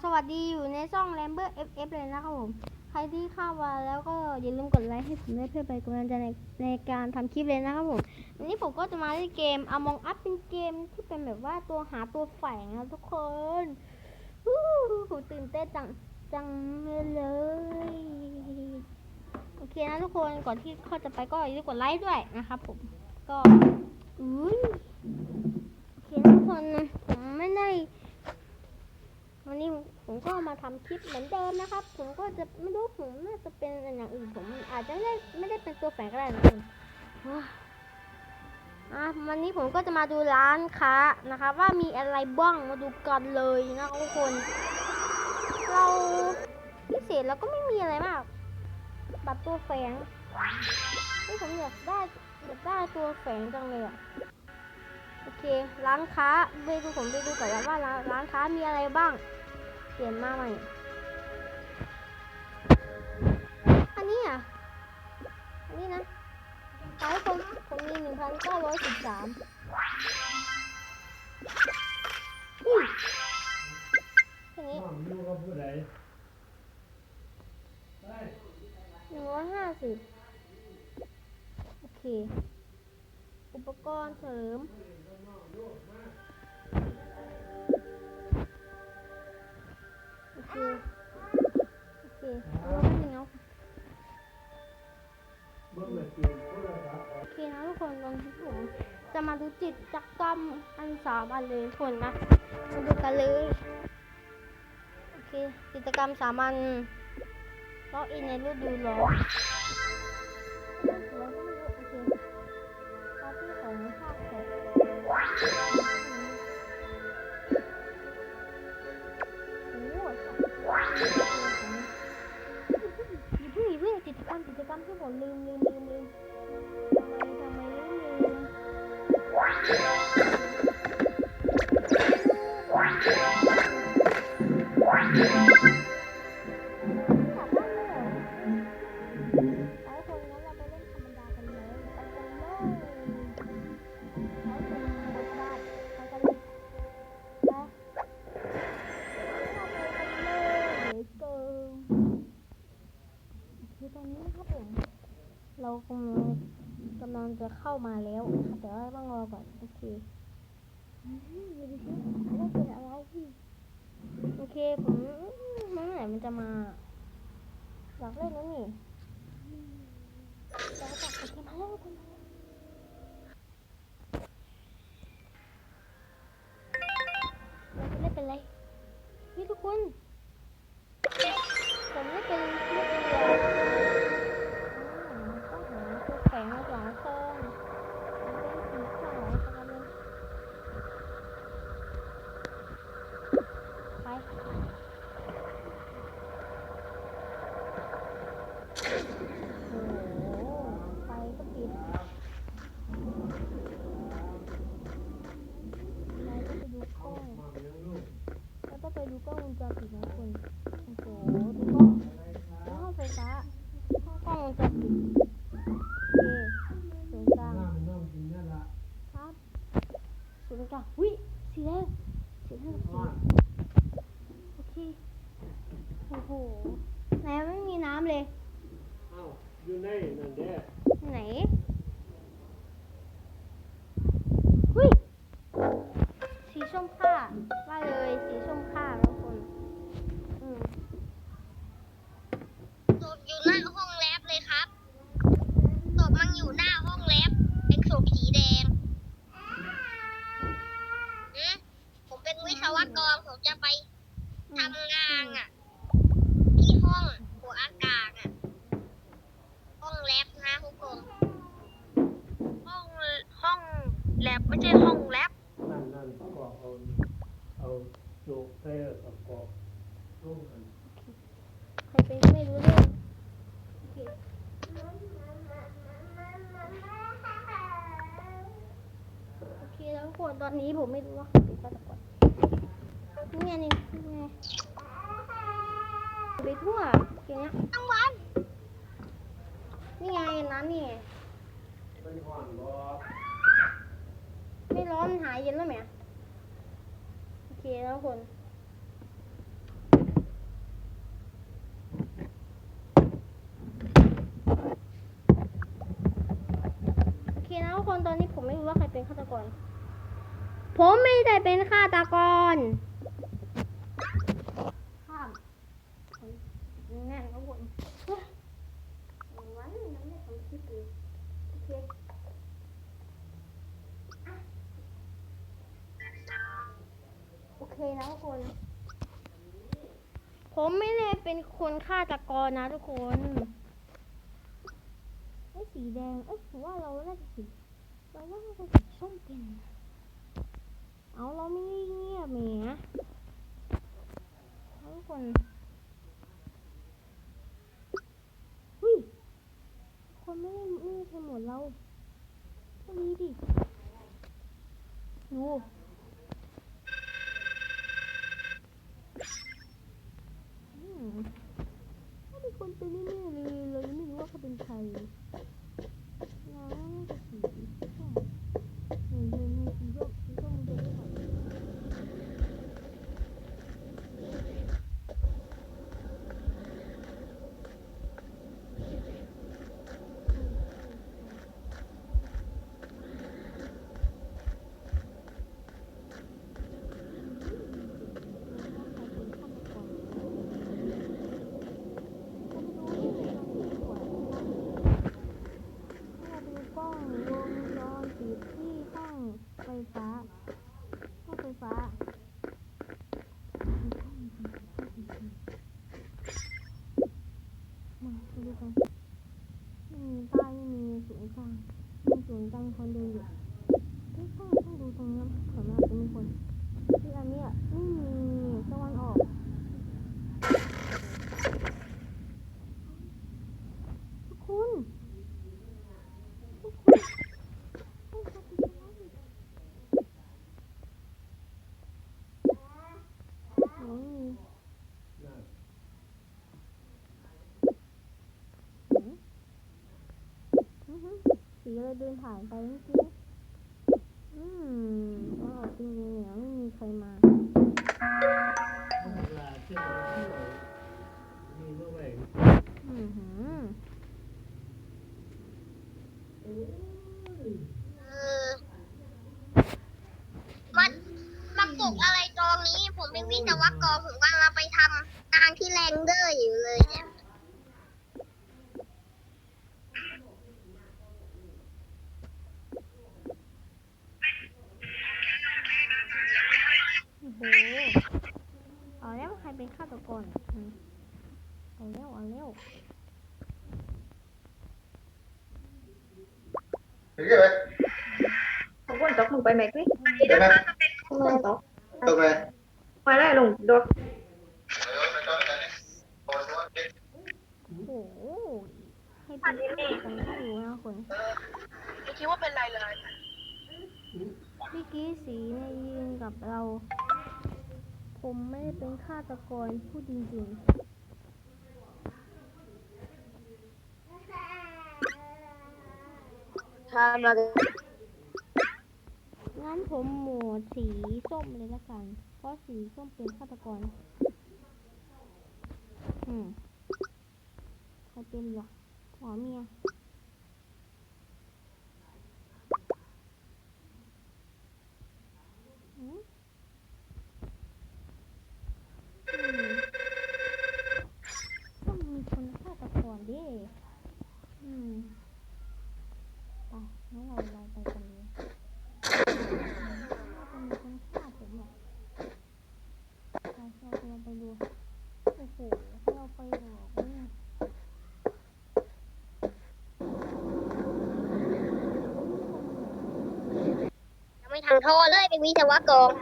สวัสดีอยู่ในช่อง r a m b e r FF เลยนะครับผม ใครที่เข้ามาแล้วก็อย่าลืมกดไลค์ให้ผมได้เพื่อไปกำลังใจในในการทำคลิปเลยนะครับผม วันนี้ผมก็จะมาเล่นเกม Among Us เป็นเกมที่เป็นแบบว่าตัวหาตัวแฝงนะทุกคนฮู้หูตื่นเต้นจังจังเลย โอเคนะทุกคนก่อนที่เขาจะไปก็อย่าลืมกดไลค์ด้วยนะครับผม ก็อุ้ยโอเคนะทุกคนผมไม่ได้ วันนี้ผมก็มาทำคลิปเหมือนเดิมนะครับ ผมก็จะไม่รู้ผมน่าจะเป็นอย่างอื่นผมอาจจะไม่ได้ไม่ได้เป็นตัวแฝงก็ได้นะคุณอะวันนี้ผมก็จะมาดูร้านค้านะคะ ว่ามีอะไรบ้างมาดูกันเลยนะทุกคน เราพิเศษเราก็ไม่มีอะไรมาก บัตรตัวแฝงที่ผมอยากได้อยากได้ตัวแฝงจังเลยอะ โอเค ร้านค้าไปดูผมไปดูก่อนว่าร้านร้านค้ามีอะไรบ้าง เปลี่ยนมาใหม่ อันนี้อะ อันนี้นะท้ายผมผมมีหนึ่งพันเก้าร้อยสิบสามอุ้ยแค่นี้ห้องอยู่กับผู้ใดได้หนึ่งร้อยห้าสิบโอเค อุปกรณ์เสริม ไว้ให้เนะโอเคนะทุกคนตอนที่ผมจะมาดูจิตจักกรรมอันสามอันเลยทุกคนนะมาดูกันเลยโอเคกิจกรรมสามัญล็อกอินในฤดูร้อนากำลังกำลังจะเข้ามาแล้วนะคะแต่ว่าต้องรอก่อนโอเคอืมดูดิสิว่าเป็นอะไรพี่โอเคผมเมื่อไหร่มันจะมาอยากเล่นแล้วนี่จะจับไอเคมาแล้ว ศูนย์กลางหุ้ยสีแดงสีแดงสีอ่อนโอเค โอ้โห ไหนไม่มีน้ำเลยเอ้าอยู่ในนั่นเด้ไหนหุ้ยสีส้มค่าว่าเลยสีส้มค่า ตอนนี้ผมไม่รู้ว่าเป็นฆาตกรนี่ไงนี่ไงไปทั่วอย่างเงี้ยตั้งวันนี่ไงน้ำนี่ไม่ร้อนหายเย็นแล้วไหมโอเคแล้วคนโอเคแล้วคนตอนนี้ผมไม่รู้ว่าใครเป็นฆาตกร ผมไม่ได้เป็นฆาตกรข้ามแน่นครับผมเฮ้ยวันยังไม่ทำคลิปเลยโอเคโอเคนะทุกคน ผมไม่ได้เป็นคนฆาตกรนะทุกคนไอ้สีแดง เอ้ยว่าเราน่าจะสีเราว่าน่าจะสีส้มเป็นนะ เอาเราไม่ได้เงียบแหมทุกคนเฮ้ยคนไม่ได้ไม่ได้ใช้หมดเราก็ดีดิดูมถ้ามีคนเป็นแน่ๆเลยเรายังไม่รู้ว่าเขาเป็นใครเราน่าจะสีส้มหนึ่งหนึ่งหนึ่งสีส้มสีส้มมันจะได้ก่อนเราดูกล้องวงจรปิดที่ห้องไฟฟ้า ห้องไฟฟ้า มาดูกันไม่มีใต้ไม่มีศูนย์กลางมี ศูนย์กลางคนเดินอยู่เฮ้ยต้องต้องดูตรงนี้เผื่อมันอาจจะมีคนที่อันเนี้ยไม่มีตะวันออก ทุกคนทุกคนให้เขาไปดูหนูมีหืมอื้อหือ สีอะไรเดินผ่านไปเมื่อกี้อืมเอาออกจริงๆเนี่ยไม่มีใครมาเวลาที่เราเที่ยวมีด้วยอือหือเออมันมาปลุกอะไรตรงนี้ ผมเป็นวิศวกรผมกำลังไปทำงานที่แรงเดอร์อยู่เลยเนี่ย โอ้โหเอาแล้ว ใครเป็นฆาตกรอะอืมเอาแล้วเอาแล้ว Hiểu chưa? không có tóc mừng bay mệt quý Được không? không có tóc Được rồi. ngoài lại lùng được โอ้โหให้เป็นฆาตกรก็อยู่นะคนไม่คิดว่าเป็นไรเลยเมื่อกี้สีเนี่ยยืนกับเรา ผมไม่ได้เป็นฆาตกรพูดจริงทำอะไรๆงั้นผมโหมดสีส้มเลยละกัน เพราะสีส้มเป็นฆาตกร อืม ใครเป็นวะหัวเมีย อืมอืมต้องมีคนฆาตกรดิอืม ไปงั้นเราลองไปกันเลยน่าจะมีคนฆ่าผมหรอกไป เราลองไปดู โอ้โหเราไปหรอกเนี่ยยังไม่ทางท่อเลยเป็นวิศวกร